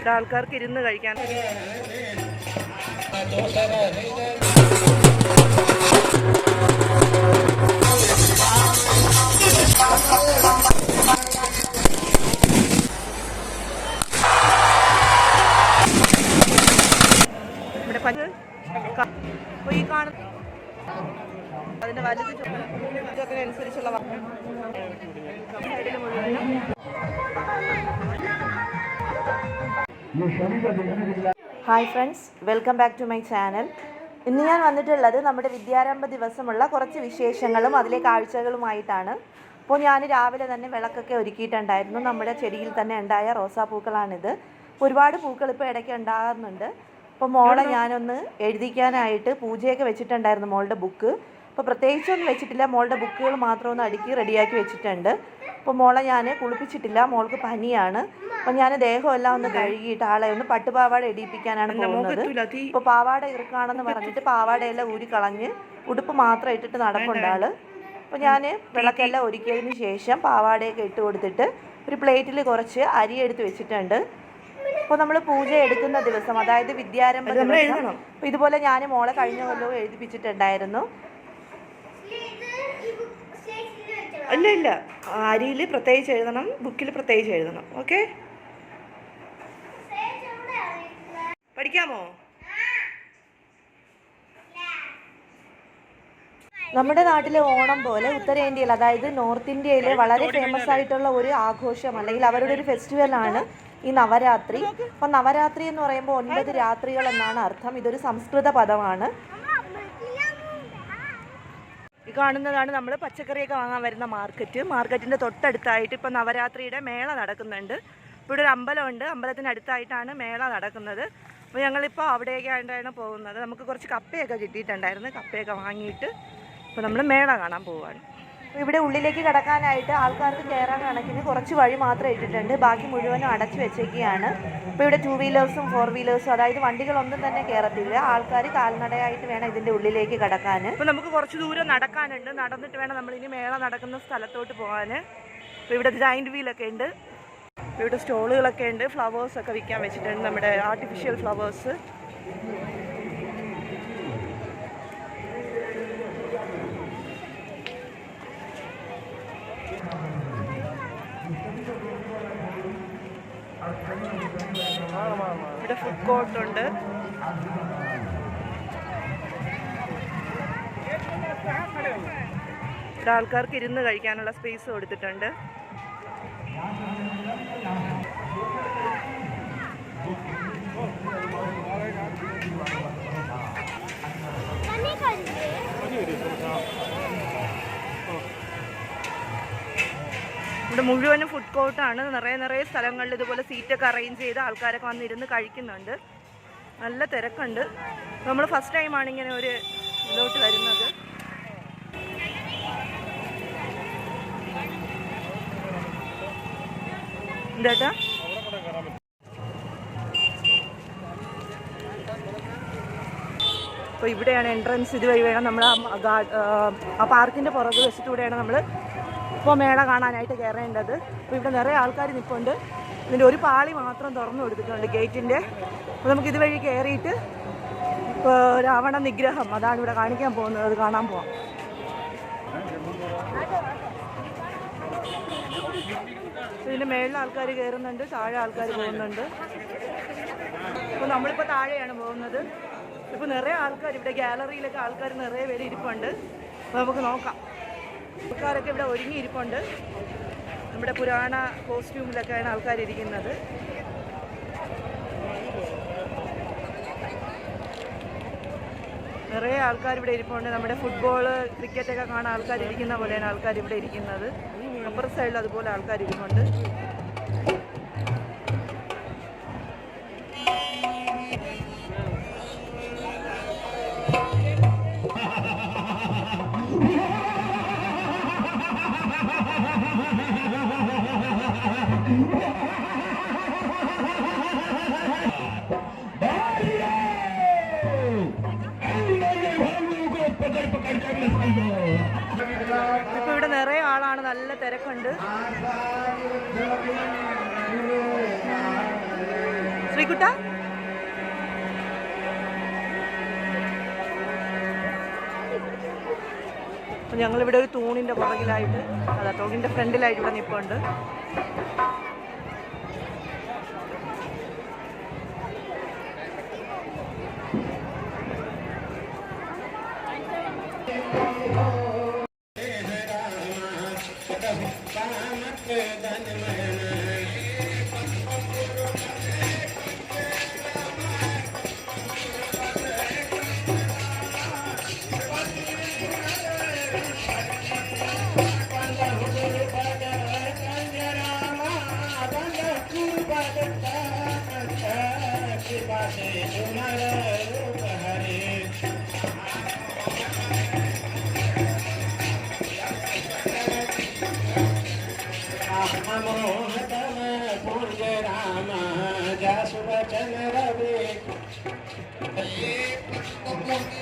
ഇവിടെ ആൾക്കാർക്ക് ഇരുന്ന് കഴിക്കാൻ. ഇവിടെ പഞ്ച് ക- അപ്പൊ ഈ കാണുന്ന അതിന്റെ വലുത് ചുമതലനുസരിച്ചുള്ള സൈഡിൽ മുഴുവനും hi friends welcome back to my channel. ഇന്ന് ഞാൻ വന്നിട്ടുള്ളത് നമ്മുടെ വിദ്യാരംഭ ദിവസമുള്ള കുറച്ച് വിശേഷങ്ങളും അതിലെ കാഴ്ചകളുമായിട്ടാണ്. അപ്പോൾ ഞാൻ രാവിലെ തന്നെ വിളക്കൊക്കെ ഒരുക്കിയിട്ടുണ്ടായിരുന്നു. നമ്മുടെ ചെടിയിൽ തന്നെ ഉണ്ടായ റോസാപ്പൂക്കളാണിത് ഒരുപാട് പൂക്കൾ ഇപ്പോൾ ഇടയ്ക്ക് ഉണ്ടാകുന്നുണ്ട് അപ്പോൾ മോളെ ഞാനൊന്ന് എഴുതിക്കാനായിട്ട് പൂജയൊക്കെ വെച്ചിട്ടുണ്ടായിരുന്നു മോളുടെ ബുക്ക്. അപ്പോൾ പ്രത്യേകിച്ചൊന്നും വെച്ചിട്ടില്ല. മോളുടെ ബുക്കുകൾ മാത്രം ഒന്ന് അടുക്കി റെഡിയാക്കി വെച്ചിട്ടുണ്ട്. അപ്പോൾ മോളെ ഞാൻ കുളിപ്പിച്ചിട്ടില്ല. മോൾക്ക് പനിയാണ്. അപ്പോൾ ഞാൻ ദേഹമെല്ലാം ഒന്ന് കഴുകിയിട്ട് ആളെ ഒന്ന് പട്ടുപാവാട ഇടിയിപ്പിക്കാനാണ് പോകുന്നത്. ഇപ്പോൾ പാവാട ഇറുക്കാണെന്ന് പറഞ്ഞിട്ട് പാവാടയെല്ലാം ഊരി കളഞ്ഞ് ഉടുപ്പ് മാത്രം ഇട്ടിട്ട് നടപ്പുണ്ട് ആൾ. അപ്പോൾ ഞാൻ വിളക്കെല്ലാം ഒരുക്കിയതിന് ശേഷം പാവാടയൊക്കെ ഇട്ട് കൊടുത്തിട്ട് ഒരു പ്ലേറ്റിൽ കുറച്ച് അരി എടുത്ത് വെച്ചിട്ടുണ്ട്. അപ്പോൾ നമ്മൾ പൂജ എടുക്കുന്ന ദിവസം അതായത് വിദ്യാരംഭ ദിവസം ഇതുപോലെ ഞാൻ മോളെ കഴിഞ്ഞ കൊല്ലവും എഴുതിപ്പിച്ചിട്ടുണ്ടായിരുന്നു. ഇല്ല ഇല്ല അരിയിൽ പ്രത്യേകിച്ച് എഴുതണം ബുക്കിൽ പ്രത്യേകിച്ച് എഴുതണം. ഓക്കെ? പഠിക്കാമോ? നമ്മുടെ നാട്ടിലെ ഓണം പോലെ ഉത്തരേന്ത്യയിൽ അതായത് നോർത്ത് ഇന്ത്യയിൽ വളരെ ഫേമസ് ആയിട്ടുള്ള ഒരു ആഘോഷം അല്ലെങ്കിൽ അവരുടെ ഒരു ഫെസ്റ്റിവലാണ് ഈ നവരാത്രി. അപ്പോൾ നവരാത്രി എന്ന് പറയുമ്പോൾ ഒൻപത് രാത്രികൾ എന്നാണ് അർത്ഥം. ഇതൊരു സംസ്കൃത പദമാണ്. ഈ കാണുന്നതാണ് നമ്മൾ പച്ചക്കറിയൊക്കെ വാങ്ങാൻ വരുന്ന മാർക്കറ്റ് മാർക്കറ്റിന്റെ തൊട്ടടുത്തായിട്ട് ഇപ്പോൾ നവരാത്രിയുടെ മേള നടക്കുന്നുണ്ട്. ഇപ്പോൾ ഇവിടെ ഒരു അമ്പലമുണ്ട്. അമ്പലത്തിന്റെ അടുത്തായിട്ടാണ് മേള നടക്കുന്നത്. അപ്പോൾ ഞങ്ങളിപ്പോൾ അവിടേക്കായിട്ടാണ് പോകുന്നത്. നമുക്ക് കുറച്ച് കപ്പയൊക്കെ കിട്ടിയിട്ടുണ്ടായിരുന്നു. കപ്പയൊക്കെ വാങ്ങിയിട്ട് ഇപ്പോൾ നമ്മൾ മേള കാണാൻ പോവുകയാണ് ഇവിടെ ഉള്ളിലേക്ക് കടക്കാനായിട്ട് ആൾക്കാർക്ക് കയറാൻ കണക്കിന് കുറച്ച് വഴി മാത്രം ഇട്ടിട്ടുണ്ട്. ബാക്കി മുഴുവനും അടച്ചു വെച്ചേക്കുകയാണ് ഇപ്പോൾ ഇവിടെ ടൂ വീലേഴ്സും ഫോർ വീലേഴ്സും അതായത് വണ്ടികളൊന്നും തന്നെ കയറത്തില്ല. ആൾക്കാർ കാൽനടയായിട്ട് വേണം ഇതിന്റെ ഉള്ളിലേക്ക് കിടക്കാൻ. ഇപ്പോൾ നമുക്ക് കുറച്ച് ദൂരം നടക്കാനുണ്ട്. നടന്നിട്ട് വേണം നമ്മൾ ഇനി മേള നടക്കുന്ന സ്ഥലത്തോട്ട് പോകാൻ ഇപ്പോൾ ഇവിടെ ജൈന്റ് വീലൊക്കെ ഉണ്ട്. ഇവിടെ സ്റ്റോളുകളൊക്കെ ഉണ്ട്. ഫ്ലവേഴ്സൊക്കെ വിൽക്കാൻ വെച്ചിട്ടുണ്ട് നമ്മുടെ ആർട്ടിഫിഷ്യൽ ഫ്ലവേഴ്സ് ഇവിടെ ഒരാൾക്കാർക്ക് ഇരുന്ന് കഴിക്കാനുള്ള സ്പേസ് കൊടുത്തിട്ടുണ്ട്. ഇവിടെ മുഴുവനും ഫുഡ് കോർട്ടാണ് നിറയെ നിറയെ സ്ഥലങ്ങളിൽ ഇതുപോലെ സീറ്റൊക്കെ അറേഞ്ച് ചെയ്ത് ആൾക്കാരൊക്കെ വന്നിരുന്ന് കഴിക്കുന്നുണ്ട്. നല്ല തിരക്കുണ്ട്. നമ്മൾ ഫസ്റ്റ് ടൈമാണ് ഇങ്ങനെ ഒരു ഇതിലോട്ട് വരുന്നത്. എന്താ അപ്പോൾ ഇവിടെയാണ് എൻട്രൻസ് ഇതുവഴി വേണം നമ്മൾ ആ വെച്ചിട്ട് പാർക്കിന്റെ പുറകു വശത്തൂടെയാണ് നമ്മൾ ഇപ്പോൾ മേള കാണാനായിട്ട് കയറേണ്ടത്. അപ്പോൾ ഇവിടെ നിറയെ ആൾക്കാർ നിൽപ്പുണ്ട് ഇതിന്റെ ഒരു പാളി മാത്രം തുറന്നു കൊടുത്തിട്ടുണ്ട് ഗേറ്റിന്റെ അപ്പോൾ നമുക്ക് ഇതുവഴി കയറിയിട്ട് രാവണ നിഗ്രഹം അതാണ് ഇവിടെ കാണിക്കാൻ പോകുന്നത്. അത് കാണാൻ പോവാം. ഇതിന്റെ മേളിൽ ആൾക്കാർ കയറുന്നുണ്ട് താഴെ ആൾക്കാർ പോകുന്നുണ്ട്. അപ്പോൾ നമ്മളിപ്പോൾ താഴെയാണ് പോകുന്നത്. ഇപ്പോൾ നിറയെ ആൾക്കാർ ഇവിടെ ഗാലറിയിലൊക്കെ ആൾക്കാർ നിറയെ പേര് ഇരിപ്പുണ്ട്. അപ്പോൾ നമുക്ക് നോക്കാം. ആൾക്കാരൊക്കെ ഇവിടെ ഒരുങ്ങിയിരിപ്പുണ്ട്. നമ്മുടെ പുരാണ കോസ്റ്റ്യൂമിലൊക്കെയാണ് ആൾക്കാർ ഇരിക്കുന്നത് നിറയെ ആൾക്കാർ ഇവിടെ ഇരിപ്പുണ്ട്. നമ്മുടെ ഫുട്ബോൾ ക്രിക്കറ്റൊക്കെ കാണാൻ ആൾക്കാർ ഇരിക്കുന്ന പോലെയാണ് ആൾക്കാർ ഇവിടെ ഇരിക്കുന്നത് അപ്പുറ സൈഡിൽ അതുപോലെ ആൾക്കാർ ഇരിപ്പുണ്ട് ഇപ്പൊ ഇവിടെ നിറയെ ആളാണ് നല്ല തിരക്കുണ്ട്. ശ്രീകുട്ട? ഞങ്ങളിവിടെ ഒരു തൂണിന്റെ പുറകിലായിട്ട് അതാ തൂണിന്റെ ഫ്രണ്ടിലായിട്ട് ഇവിടെ നിൽപ്പുണ്ട്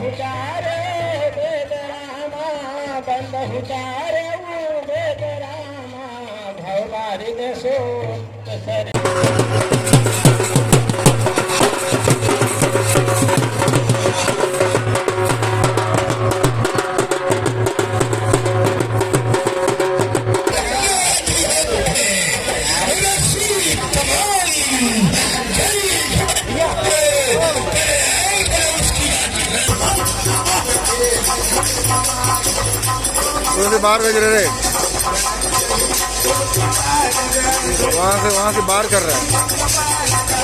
हुचारे वेद रामा बंद हुचारे वेद रामा भवारी देशो सरे बाहर भेज रहे रे वहाँ से वहाँ से बाहर कर रहा है।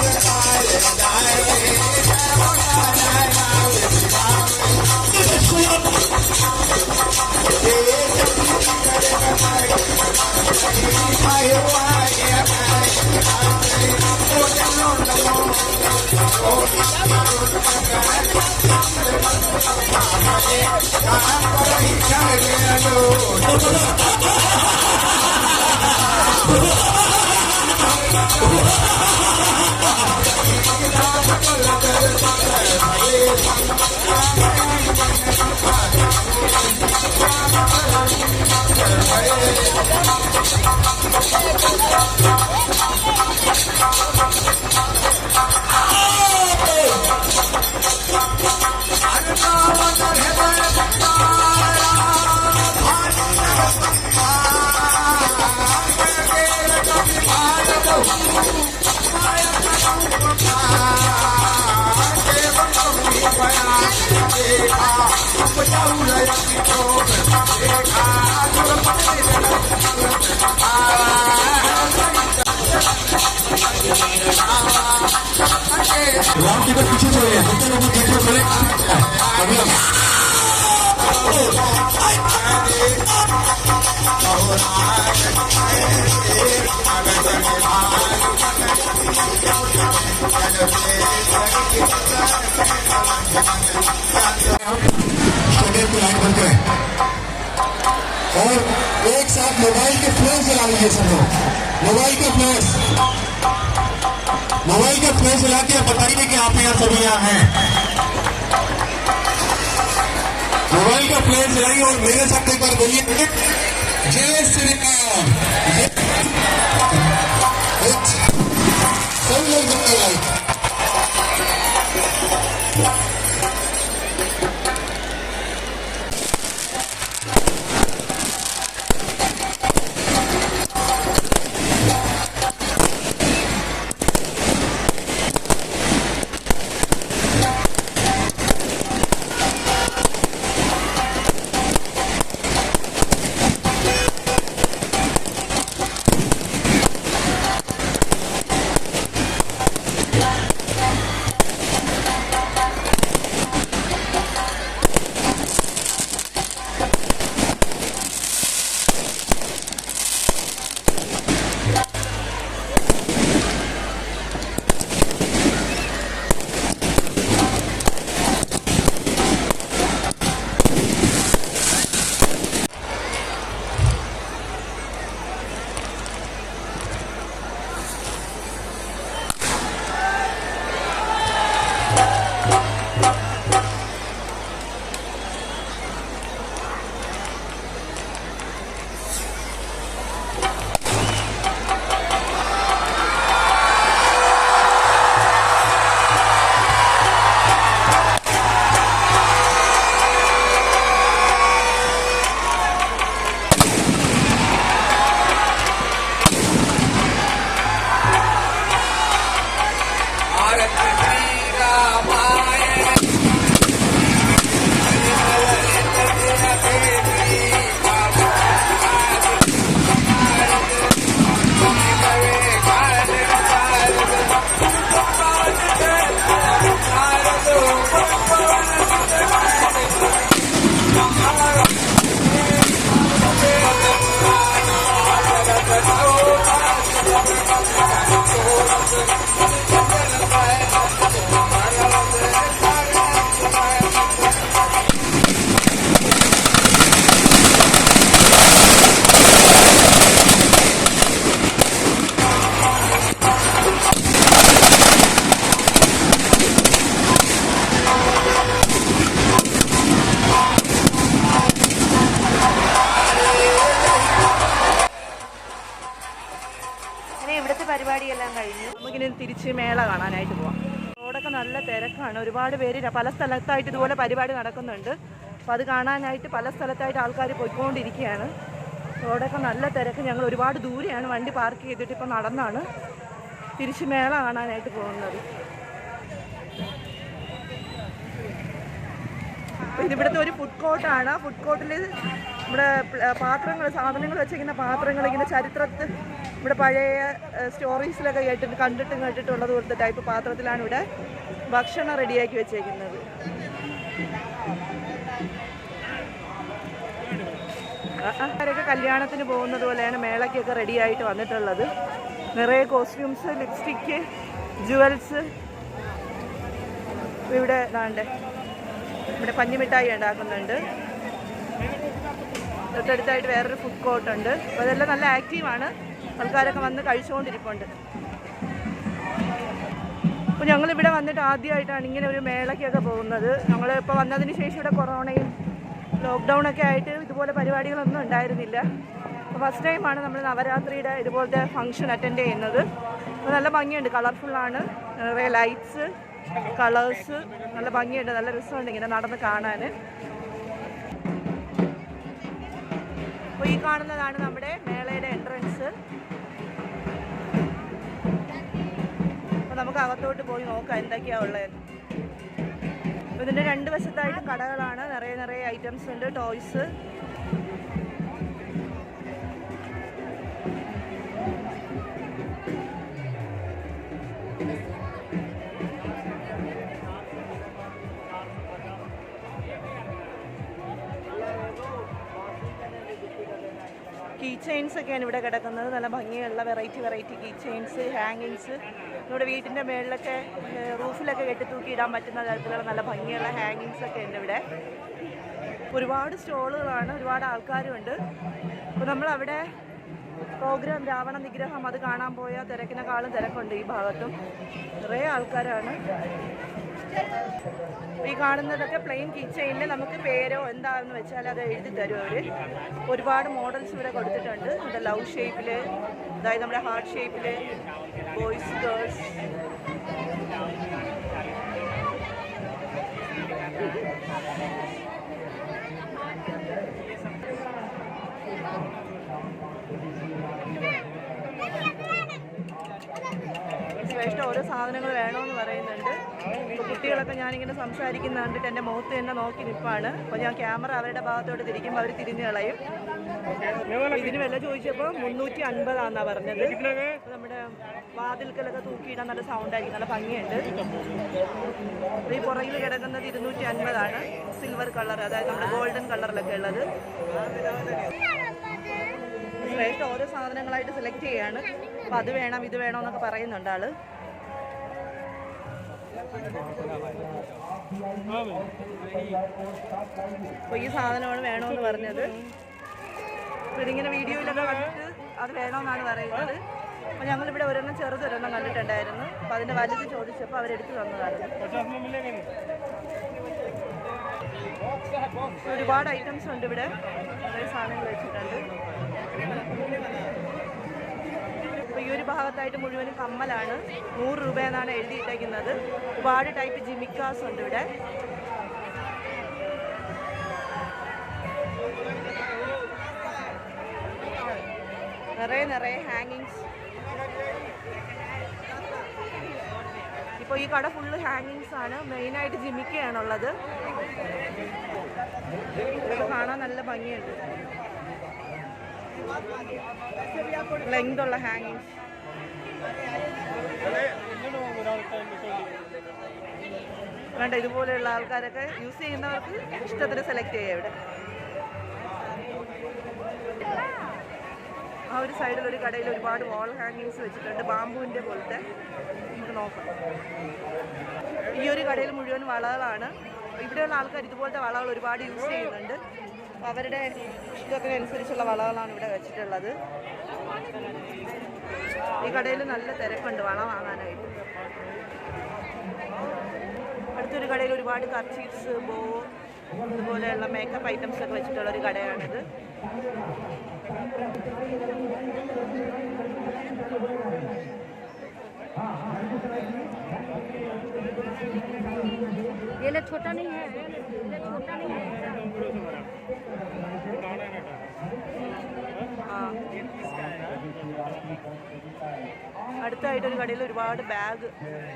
Oh! लाल टिकट पीछे चले हमको लोगों को देखने पड़े स्टेडियम की लाइन बन गए और एक साथ मोबाइल के फ्लैश जला लीजिए सब लोग। मोबाइल के फ्लैश। मोबाइल के फ्लैश जला के बताइए कि आप यहाँ सभी यहाँ हैं। मोबाइल का फ्लैश जलाइए और मेरे साथ एक बार बोलिए। जय श्री राम। सब लोग തിരക്കാണ് ഒരുപാട് പേര് പല സ്ഥലത്തായിട്ട് ഇതുപോലെ പരിപാടി നടക്കുന്നുണ്ട്. അപ്പോൾ അത് കാണാനായിട്ട് പല സ്ഥലത്തായിട്ട് ആൾക്കാർ പോയിക്കൊണ്ടിരിക്കുകയാണ്. റോഡൊക്കെ നല്ല തിരക്ക്. ഞങ്ങൾ ഒരുപാട് ദൂരെയാണ് വണ്ടി പാർക്ക് ചെയ്തിട്ട് ഇപ്പോൾ നടന്നാണ്. തിരിച്ച് മേള കാണാനായിട്ട് പോകുന്നത്. ഇതിവിടുത്തെ ഒരു ഫുഡ് കോർട്ടാണ് ഫുഡ് കോർട്ടിൽ നമ്മുടെ പാത്രങ്ങൾ സാധനങ്ങൾ വെച്ചിരിക്കുന്ന പാത്രങ്ങൾ ഇങ്ങനെ ചരിത്രത്തിൽ ഇവിടെ പഴയ സ്റ്റോറീസിലൊക്കെ കേട്ടിട്ട് കണ്ടിട്ടും കേട്ടിട്ടുള്ളത് പോലത്തെ ടൈപ്പ് പാത്രത്തിലാണ് ഇവിടെ. ഭക്ഷണം റെഡിയാക്കി വെച്ചേക്കുന്നത്. ആരൊക്കെ കല്യാണത്തിന് പോകുന്നത് പോലെയാണ് മേളയ്ക്കൊക്കെ റെഡി ആയിട്ട് വന്നിട്ടുള്ളത്. നിറയെ കോസ്റ്റ്യൂംസ് ലിപ്സ്റ്റിക്ക് ജുവൽസ്. ഇവിടെ ഇതാണ്ട് ഇവിടെ പഞ്ഞിമിഠായി ഉണ്ടാക്കുന്നുണ്ട്. തൊട്ടടുത്തായിട്ട് വേറൊരു ഫുഡ് കോർട്ടുണ്ട് അപ്പോൾ അതെല്ലാം നല്ല ആക്റ്റീവാണ് ആൾക്കാരൊക്കെ വന്ന് കഴിച്ചുകൊണ്ടിരിപ്പുണ്ട്. അപ്പോൾ ഞങ്ങൾ ഇവിടെ വന്നിട്ട് ആദ്യമായിട്ടാണ് ഇങ്ങനെ ഒരു മേളയ്ക്കൊക്കെ പോകുന്നത്. ഞങ്ങൾ ഇപ്പോൾ വന്നതിന് ശേഷം ഇവിടെ കൊറോണയും ലോക്ക്ഡൗൺ ഒക്കെ ആയിട്ട് ഇതുപോലെ പരിപാടികളൊന്നും ഉണ്ടായിരുന്നില്ല. ഫസ്റ്റ് ടൈമാണ് നമ്മൾ നവരാത്രിയുടെ ഇതുപോലത്തെ ഫംഗ്ഷൻ അറ്റൻഡ് ചെയ്യുന്നത്. അപ്പോൾ നല്ല ഭംഗിയുണ്ട്. കളർഫുള്ളാണ് നിറയെ ലൈറ്റ്സ് കളേഴ്സ് നല്ല ഭംഗിയുണ്ട്. നല്ല രസമുണ്ട് ഇങ്ങനെ നടന്ന് കാണാൻ അപ്പോൾ ഈ കാണുന്നതാണ് നമ്മുടെ മേളയുടെ എൻട്രൻസ് നമുക്ക് അകത്തോട്ട് പോയി നോക്കാം എന്തൊക്കെയാ ഉള്ളത് ഇതിന്റെ രണ്ട് വശത്തായിട്ട് കടകളാണ്. നിറയെ നിറയെ ഐറ്റംസ് ഉണ്ട്. ടോയ്സ് ചെയിൻസ് ഒക്കെയാണ് ഇവിടെ കിടക്കുന്നത്. നല്ല ഭംഗിയുള്ള വെറൈറ്റി വെറൈറ്റി കീ ചെയിൻസ് ഹാങ്ങിങ്സ് നമ്മുടെ വീട്ടിന്റെ മേളിലൊക്കെ റൂഫിലൊക്കെ കെട്ടി തൂക്കി ഇടാൻ പറ്റുന്ന തരത്തിലുള്ള നല്ല ഭംഗിയുള്ള ഹാങ്ങിങ്സ് ഒക്കെ ഉണ്ട് ഇവിടെ. ഒരുപാട് സ്റ്റോളുകളാണ് ഒരുപാട് ആൾക്കാരുമുണ്ട്. അപ്പോൾ നമ്മളവിടെ പ്രോഗ്രാം രാവണ നിഗ്രഹം അത് കാണാൻ പോയ തിരക്കിനെക്കാളും തിരക്കുണ്ട് ഈ ഭാഗത്തും. നിറയെ ആൾക്കാരാണ്. ഈ കാണുന്നതൊക്കെ പ്ലെയിൻ കിച്ചണിൽ നമുക്ക് പേരോ എന്താണെന്ന് വെച്ചാൽ അത് എഴുതി തരും അവർ ഒരുപാട് മോഡൽസ് ഇവിടെ കൊടുത്തിട്ടുണ്ട് ഇത് ലവ് ഷേപ്പിൽ അതായത് നമ്മുടെ ഹാർട്ട് ഷേപ്പിൽ ബോയ്സ് ഗേൾസ് ഇഷ്ടം ഓരോ സാധനങ്ങൾ വേണമെന്ന് ഇപ്പോൾ കുട്ടികളൊക്കെ ഞാനിങ്ങനെ സംസാരിക്കുന്ന കണ്ടിട്ട് എന്റെ മുഖത്ത് തന്നെ നോക്കി നിൽപ്പാണ് അപ്പോൾ ഞാൻ ക്യാമറ അവരുടെ ഭാഗത്തോട്ട് തിരിക്കുമ്പോൾ അവർ തിരിഞ്ഞു കളയും. ഇതിന് വില ചോദിച്ചപ്പോൾ മുന്നൂറ്റി അൻപതാണെന്നാണ് പറഞ്ഞത് നമ്മുടെ വാതിൽക്കലൊക്കെ തൂക്കിയിടാൻ നല്ല സൗണ്ടായിരിക്കും നല്ല ഭംഗിയുണ്ട്. ഈ പുറകിൽ കിടക്കുന്നത് ഇരുന്നൂറ്റി അൻപതാണ് സിൽവർ കളർ അതായത് നമ്മുടെ ഗോൾഡൻ കളറിലൊക്കെ ഉള്ളത്. ഓരോ സാധനങ്ങളായിട്ട് സെലക്ട് ചെയ്യാണ്. അപ്പം അത് വേണം ഇത് വേണമെന്നൊക്കെ പറയുന്നുണ്ട് ആൾ. അപ്പോൾ ഈ സാധനമാണ് വേണമെന്ന് പറഞ്ഞത്. അപ്പോൾ ഇതിങ്ങനെ വീഡിയോയിലൊക്കെ കണ്ടിട്ട് അത് വേണമെന്നാണ് പറയുന്നത്. അപ്പോൾ ഞങ്ങളിവിടെ ഒരെണ്ണം ചെറുതൊരെണ്ണം കണ്ടിട്ടുണ്ടായിരുന്നു. അപ്പോൾ അതിന്റെ വലുത് ചോദിച്ചപ്പോൾ അവരെടുത്ത് തന്നതാണ്. ഒരുപാട് ഐറ്റംസ് ഉണ്ട് ഇവിടെ. കുറേ സാധനങ്ങൾ വെച്ചിട്ടുണ്ട്. ഒരു ഭാഗത്തായിട്ട് മുഴുവനും കമ്മലാണ്. നൂറ് രൂപ എന്നാണ് എഴുതിയിട്ടേക്കുന്നത്. ഒരുപാട് ടൈപ്പ് ജിമിക്കാസ് ഉണ്ട് ഇവിടെ. നിറയെ നിറയെ ഹാങ്ങിങ്സ് ഇപ്പോൾ ഈ കട ഫുള്ള് ഹാങ്ങിങ്സ് ആണ്. മെയിനായിട്ട് ജിമിക്കയാണുള്ളത്. കാണാൻ നല്ല ഭംഗിയുണ്ട്. ലെങ്ത് ഉള്ള ഹാങ്ങിങ്സ് വേണ്ട ഇതുപോലെയുള്ള ആൾക്കാരൊക്കെ യൂസ് ചെയ്യുന്നവർക്ക് ഇഷ്ടത്തിന് സെലക്ട് ചെയ്യാം ഇവിടെ. ആ ഒരു സൈഡിൽ ഒരു കടയിൽ ഒരുപാട് വാൾ ഹാങ്ങിങ്സ് വെച്ചിട്ടുണ്ട് ബാമ്പുവിന്റെ പോലത്തെ. നമുക്ക് നോക്കാം. ഈ ഒരു കടയിൽ മുഴുവൻ വളകളാണ്. ഇവിടെയുള്ള ആൾക്കാർ ഇതുപോലത്തെ വളകൾ ഒരുപാട് യൂസ് ചെയ്യുന്നുണ്ട്. അവരുടെ ഇഷ്ടത്തിനനുസരിച്ചുള്ള വളകളാണ് ഇവിടെ വെച്ചിട്ടുള്ളത്. ഈ കടയിൽ നല്ല തിരക്കുണ്ട് വള വാങ്ങാനായിട്ട് അടുത്തൊരു കടയിൽ ഒരുപാട് കർച്ചീഫ്സ് ബോ അതുപോലെയുള്ള മേക്കപ്പ് ഐറ്റംസ് ഒക്കെ വെച്ചിട്ടുള്ള ഒരു കടയാണിത് ये छोटा नहीं है छोटा नहीं है അടുത്തായിട്ടൊരു കടയിൽ ഒരുപാട് ബാഗ്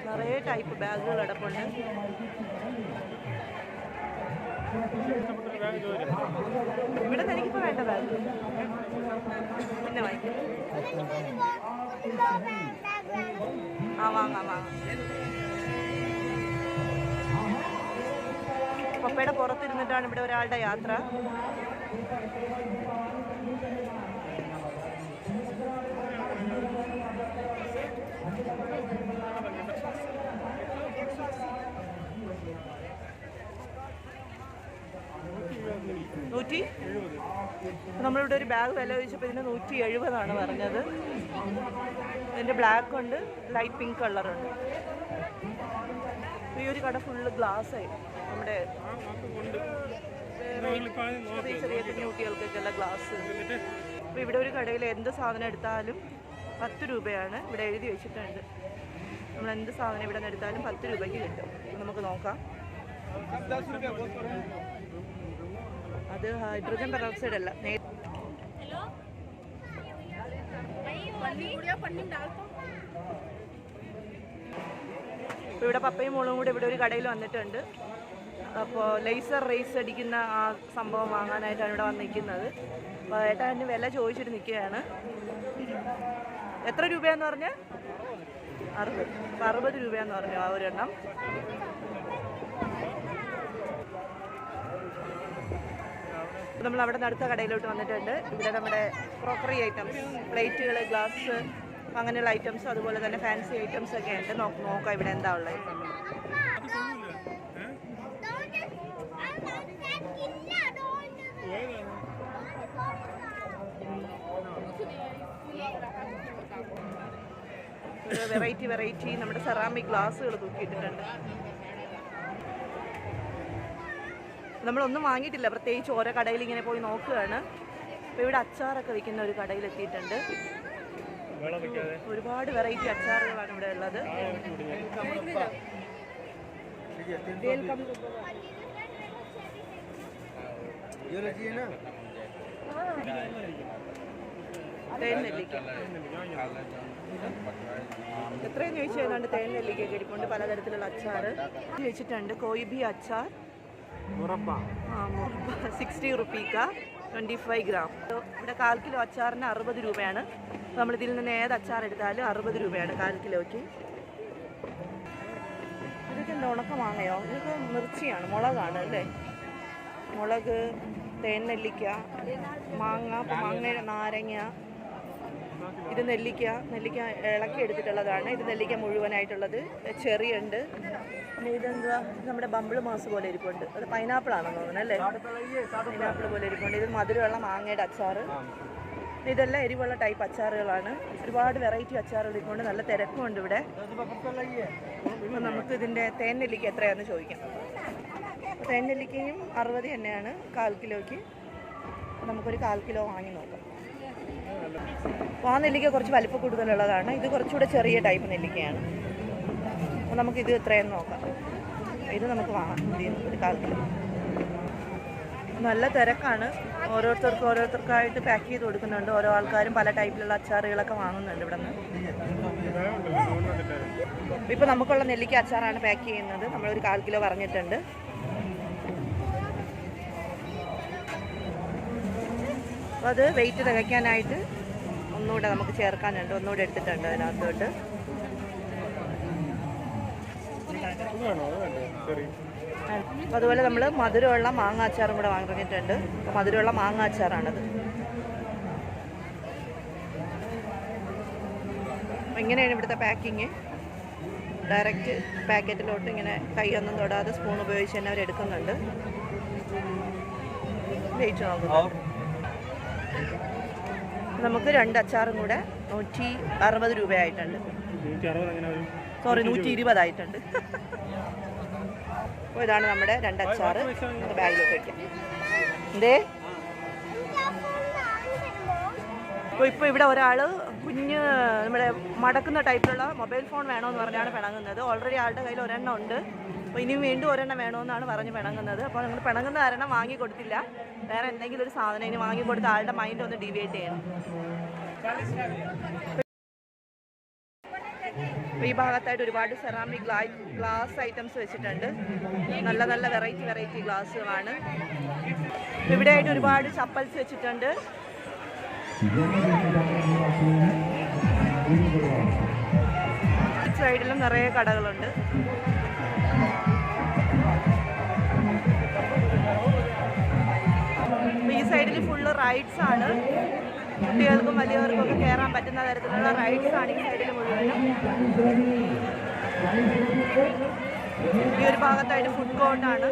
നിറയെ ടൈപ്പ് ബാഗുകൾ കിടപ്പുണ്ട്. ഇവിടെ തനിക്കിപ്പോ വേണ്ട ബാഗ്. പിന്നെ വാങ്ങിക്കാം. ആ വാങ്ങാം വാങ്ങാം പപ്പയുടെ പുറത്തിരുന്നിട്ടാണ് ഇവിടെ ഒരാളുടെ യാത്ര. നൂറ്റി? നമ്മളിവിടെ ഒരു ബാഗ് വില ചോദിച്ചപ്പോൾ ഇതിന് നൂറ്റി എഴുപതാണ് പറഞ്ഞത്. ഇതിന്റെ ബ്ലാക്ക് ഉണ്ട് ലൈറ്റ് പിങ്ക് കളറുണ്ട് ഈ ഒരു കട ഫുള്ള് ഗ്ലാസ് ആയി. നമ്മുടെ ചെറിയ ചെറിയ കുട്ടികൾക്കൊക്കെയുള്ള ഗ്ലാസ് അപ്പോൾ ഇവിടെ ഒരു കടയിൽ എന്ത് സാധനം എടുത്താലും പത്ത് രൂപയാണ് ഇവിടെ എഴുതി വെച്ചിട്ടുണ്ട്. നമ്മൾ എന്ത് സാധനം ഇവിടെ നിന്ന് എടുത്താലും പത്ത് രൂപയ്ക്ക് കിട്ടും. നമുക്ക് നോക്കാം. അത് ഹൈഡ്രജൻ പെറോക്സൈഡ് അല്ല. ഇവിടെ പപ്പയും മോളും കൂടെ ഇവിടെ ഒരു കടയിൽ വന്നിട്ടുണ്ട്. അപ്പോൾ ലേസർ റേസ് അടിക്കുന്ന ആ സംഭവം വാങ്ങാനായിട്ടാണ് ഇവിടെ വന്നിരിക്കുന്നത്. അപ്പോൾ ഏട്ടാ അതിന് വില ചോദിച്ചിട്ട് നിൽക്കുകയാണ്. എത്ര രൂപയാന്ന് പറഞ്ഞ്? അറുപത്. അപ്പോൾ അറുപത് രൂപയാന്ന് പറഞ്ഞു ആ ഒരെണ്ണം? നമ്മൾ അവിടെ അടുത്ത കടയിലോട്ട് വന്നിട്ടുണ്ട്. ഇവിടെ നമ്മുടെ ക്രോക്കറി ഐറ്റംസ് പ്ലേറ്റുകൾ ഗ്ലാസ് അങ്ങനെയുള്ള ഐറ്റംസ് അതുപോലെ തന്നെ ഫാൻസി ഐറ്റംസ് ഒക്കെ ഉണ്ട്. നോക്കാം ഇവിടെ എന്താ ഉള്ളത്. വെറൈറ്റി വെറൈറ്റി നമ്മുടെ സെറാമിക് ഗ്ലാസ്സുകൾ തൂക്കിയിട്ടിട്ടുണ്ട് നമ്മളൊന്നും വാങ്ങിയിട്ടില്ല പ്രത്യേകിച്ച് ഓരോ കടയിൽ ഇങ്ങനെ പോയി നോക്കുകയാണ് അപ്പോൾ ഇവിടെ അച്ചാറൊക്കെ വിൽക്കുന്ന ഒരു കടയിൽ എത്തിയിട്ടുണ്ട് ഒരുപാട് വെറൈറ്റി അച്ചാറുകളാണ് ഇവിടെ ഉള്ളത് ये लीजिए ना തേൻ എത്രയും ചോദിച്ചു ഏതാണ്ട് തേൻ നെല്ലിക്കൊക്കെ ഇരിപ്പുണ്ട് പലതരത്തിലുള്ള അച്ചാർ ചോദിച്ചിട്ടുണ്ട് കോയിബി അച്ചാർ. മുറബ ആ മുറബ സിക്സ്റ്റി റുപ്പീക്ക ട്വന്റി ഫൈവ് ഗ്രാം ഇവിടെ കാൽ കിലോ അച്ചാറിന് അറുപത് രൂപയാണ്. നമ്മൾ ഇതിൽ നിന്ന് ഏത് അച്ചാർ എടുത്താലും അറുപത് രൂപയാണ് കാൽ കിലോയ്ക്ക്. ഇതൊക്കെ എന്താ ഉണക്കമാങ്ങയോ ഇതൊക്കെ മിർച്ചിയാണ് മുളകാണ് അല്ലേ? മുളക് തേൻ നെല്ലിക്ക മാങ്ങ മാങ്ങയുടെ നാരങ്ങ ഇത് നെല്ലിക്ക നെല്ലിക്ക ഇളക്കി എടുത്തിട്ടുള്ളതാണ്. ഇത് നെല്ലിക്ക മുഴുവനായിട്ടുള്ളത് ചെറിയുണ്ട്. പിന്നെ ഇതെന്താ നമ്മുടെ ബമ്പിൾ മാസ് പോലെ ഇരിപ്പുണ്ട്. അത് പൈനാപ്പിൾ ആണെന്ന് തോന്നുന്നു അല്ലേ? പൈനാപ്പിൾ പോലെ ഇരിപ്പുണ്ട്. ഇത് മധുരമുള്ള മാങ്ങയുടെ അച്ചാറ്. ഇതെല്ലാം എരിവുള്ള ടൈപ്പ് അച്ചാറുകളാണ്. ഒരുപാട് വെറൈറ്റി അച്ചാറുകൾ ഇരിപ്പുണ്ട്. നല്ല തിരക്കുമുണ്ട് ഇവിടെ. അപ്പം നമുക്ക് ഇതിന്റെ തേൻ നെല്ലിക്ക എത്രയാണെന്ന് ചോദിക്കാം. അപ്പോൾ തേൻ നെല്ലിക്കയും അറുപത് തന്നെയാണ് കാൽ കിലോയ്ക്ക്. നമുക്കൊരു കാൽ കിലോ വാങ്ങി നോക്കാം. അപ്പോൾ ആ നെല്ലിക്ക കുറച്ച് വലിപ്പം കൂടുതലുള്ളതാണ്. ഇത് കുറച്ചുകൂടെ ചെറിയ ടൈപ്പ് നെല്ലിക്കയാണ്. അപ്പോൾ നമുക്ക് ഇത് എത്രയെന്ന് നോക്കാം. ഇത് നമുക്ക് വാങ്ങാം ഒരു കാൽ കിലോ നല്ല തിരക്കാണ്. ഓരോരുത്തർക്ക് ഓരോരുത്തർക്കായിട്ട് പാക്ക് ചെയ്ത് കൊടുക്കുന്നുണ്ട്. ഓരോ ആൾക്കാരും പല ടൈപ്പിലുള്ള അച്ചാറുകളൊക്കെ വാങ്ങുന്നുണ്ട് ഇവിടെ നിന്ന് ഇപ്പോൾ നമുക്കുള്ള നെല്ലിക്ക അച്ചാറാണ് പാക്ക് ചെയ്യുന്നത്. നമ്മളൊരു കാൽ കിലോ പറഞ്ഞിട്ടുണ്ട്. അപ്പോൾ അത് വെയിറ്റ് തികയ്ക്കാനായിട്ട് ഒന്നുകൂടെ നമുക്ക് ചേർക്കാനുണ്ട്. ഒന്നുകൂടെ എടുത്തിട്ടുണ്ട് അതിനകത്തോട്ട്. അതുപോലെ നമ്മൾ മധുരമുള്ള മാങ്ങ അച്ചാറും കൂടെ വാങ്ങിയിട്ടുണ്ട്. മധുരമുള്ള മാങ്ങ അച്ചാറാണത് എങ്ങനെയാണ് ഇവിടുത്തെ പാക്കിങ് ഡയറക്റ്റ് പാക്കറ്റിലോട്ട് ഇങ്ങനെ കൈയൊന്നും തൊടാതെ സ്പൂൺ ഉപയോഗിച്ച് തന്നെ അവർ എടുക്കുന്നുണ്ട്. വെയിറ്റ് നോക്കുന്നു നമുക്ക് രണ്ട് അച്ചാറും കൂടെ നൂറ്റി അറുപത് രൂപയായിട്ടുണ്ട്. സോറി നൂറ്റി ഇരുപതായിട്ടുണ്ട് അപ്പോൾ ഇതാണ് നമ്മുടെ രണ്ട് അച്ചാറ്. ബാഗിലോട്ട് വയ്ക്കാം എന്തേ? അപ്പോൾ ഇപ്പോൾ ഇവിടെ ഒരാൾ കുഞ്ഞ് നമ്മുടെ മടക്കുന്ന ടൈപ്പിലുള്ള മൊബൈൽ ഫോൺ വേണമെന്ന് പറഞ്ഞാണ് പിണങ്ങുന്നത്. ഓൾറെഡി ആളുടെ കയ്യിൽ ഒരെണ്ണം ഉണ്ട്. അപ്പോൾ ഇനി വീണ്ടും ഒരെണ്ണം വേണമെന്നാണ് പറഞ്ഞ് പിണങ്ങുന്നത്. അപ്പോൾ നിങ്ങൾ പിണങ്ങുന്ന കാരണം വാങ്ങി കൊടുത്തില്ല വേറെ എന്തെങ്കിലും ഒരു സാധനം ഇനി വാങ്ങി കൊടുത്ത് ആളുടെ മൈൻഡ് ഒന്ന് ഡിവേറ്റ് ചെയ്യണം. ഈ ഭാഗത്തായിട്ട് ഒരുപാട് സെറാമിക് ഗ്ലാ ഗ്ലാസ് ഐറ്റംസ് വെച്ചിട്ടുണ്ട്. നല്ല നല്ല വെറൈറ്റി വെറൈറ്റി ഗ്ലാസ്സുകളാണ് ഇവിടെ ആയിട്ട് ഒരുപാട് ചപ്പൽസ് വെച്ചിട്ടുണ്ട്. സൈഡിലും നിറയെ കടകളുണ്ട്. റൈഡ്സ് ആണ്. കുട്ടികൾക്കും വലിയവർക്കും ഒക്കെ കയറാൻ പറ്റുന്ന തരത്തിലുള്ള റൈഡ്സ് ആണ് ഈ സൈഡിൽ മുഴുവനും. ഈ ഒരു ഭാഗത്തായിട്ട് ഫുഡ് കോർട്ടാണ്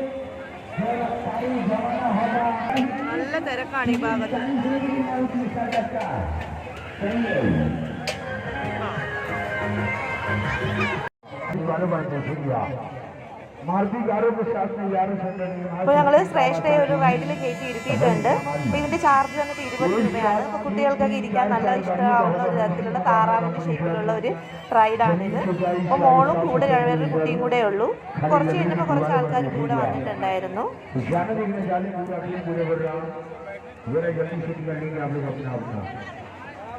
നല്ല തിരക്കാണ് ഈ ഭാഗത്ത്. ആ. അപ്പോൾ ഞങ്ങൾ ശ്രേഷ്ഠയെ ഒരു റൈഡിൽ കയറ്റി ഇരുത്തിയിട്ടുണ്ട് അപ്പോൾ ഇതിൻ്റെ ചാർജ് വന്നിട്ട് ഇരുപത് രൂപയാണ് അപ്പോൾ കുട്ടികൾക്കൊക്കെ ഇരിക്കാൻ നല്ല ഇഷ്ടമാവുന്ന ഒരു തരത്തിലുള്ള താറാവിൻ്റെ ഷേപ്പിലുള്ള ഒരു റൈഡാണിത് അപ്പോൾ മോളും കൂടെ വേറൊരു കുട്ടിയും കൂടെ ഉള്ളൂ കുറച്ച് കഴിഞ്ഞപ്പോൾ കുറച്ച് ആൾക്കാർ കൂടെ വന്നിട്ടുണ്ടായിരുന്നു जाने देखने जाने पूरा अपने पूरे भर रहा मेरे गलती से कर लेंगे आप लोग अपना अपना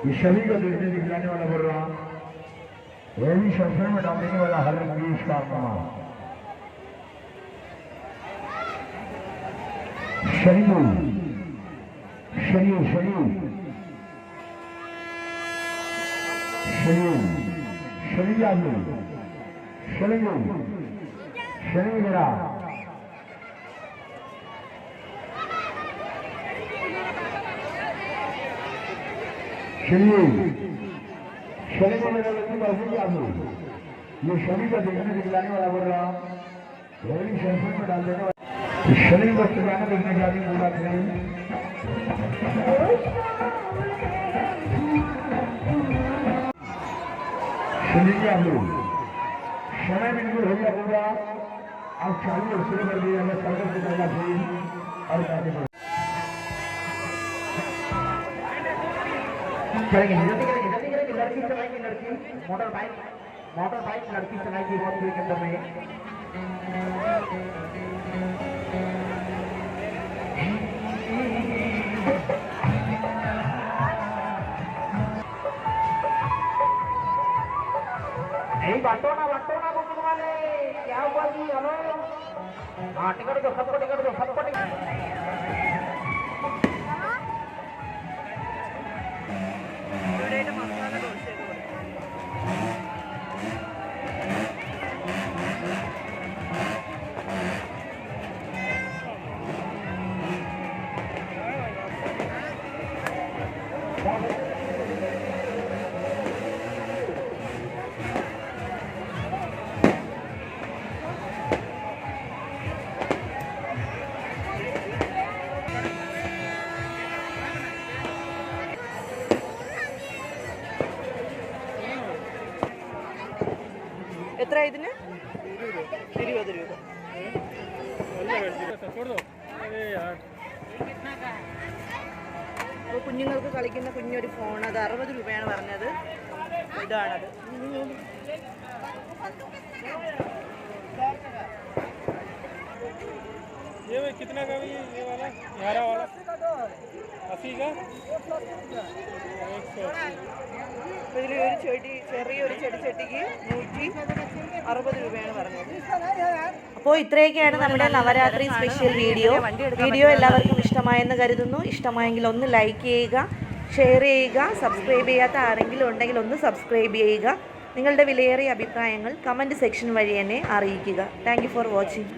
ये सभी को देखने दिखलाने वाला बोल रहा ये भी संसार में डालने वाला हर इंग्लिश का कमाल शरीर शरीर शरीर शरीर शरीर आदमी शरीर शरीर मेरा चलिए शनि को मेरा लड़की मर्जी की आदमी ये शनि का देखने दिखलाने वाला बोल रहा रवि संसद में डाल देने वाला ये समय बिल्कुल हो गया पूरा अब चालू शुरू कर दिया हमें सर्कल से चाहिए और जल्दी करेंगे लड़की चलाएँगे, लड़की। मोटर बाइक मोटर बाइक लड़की चलाएगी, बहुत के अंदर में। ಬಟ್ಟೋಣ ಬಟ್ಟೋಣ ಯಾವ ಬಾಗಿ ಅಲೋ ಹಾ ಟಿಕೆಟ್ ಸಪ್ಪ ಟಿಕೆಟ್ ಸಪ್ಪ ಟಿಕೆಟ್ എത്ര ഇതിന് ഇരുപത് രൂപ അപ്പോൾ കുഞ്ഞുങ്ങൾക്ക് കളിക്കുന്ന കുഞ്ഞൊരു ഫോൺ അത് അറുപത് രൂപയാണ് പറഞ്ഞത് ഇതാണത് ये भाई कितना का भैया ये वाला ग्यारह वाला अस्सी का एक सौ അപ്പോൾ ഇതിൽ ഒരു ചെടി ചെറിയൊരു ചെടിച്ചട്ടിക്ക് നൂറ്റി അറുപത് രൂപയാണ് പറഞ്ഞത്. അപ്പോൾ ഇത്രയൊക്കെയാണ് നമ്മുടെ നവരാത്രി സ്പെഷ്യൽ വീഡിയോ വീഡിയോ എല്ലാവർക്കും ഇഷ്ടമായെന്ന് കരുതുന്നു. ഇഷ്ടമായെങ്കിൽ ഒന്ന് ലൈക്ക് ചെയ്യുക ഷെയർ ചെയ്യുക സബ്സ്ക്രൈബ് ചെയ്യാത്ത ആരെങ്കിലും ഉണ്ടെങ്കിൽ ഒന്ന് സബ്സ്ക്രൈബ് ചെയ്യുക. നിങ്ങളുടെ വിലയേറിയ അഭിപ്രായങ്ങൾ കമന്റ് സെക്ഷൻ വഴി എന്നെ അറിയിക്കുക. Thank for watching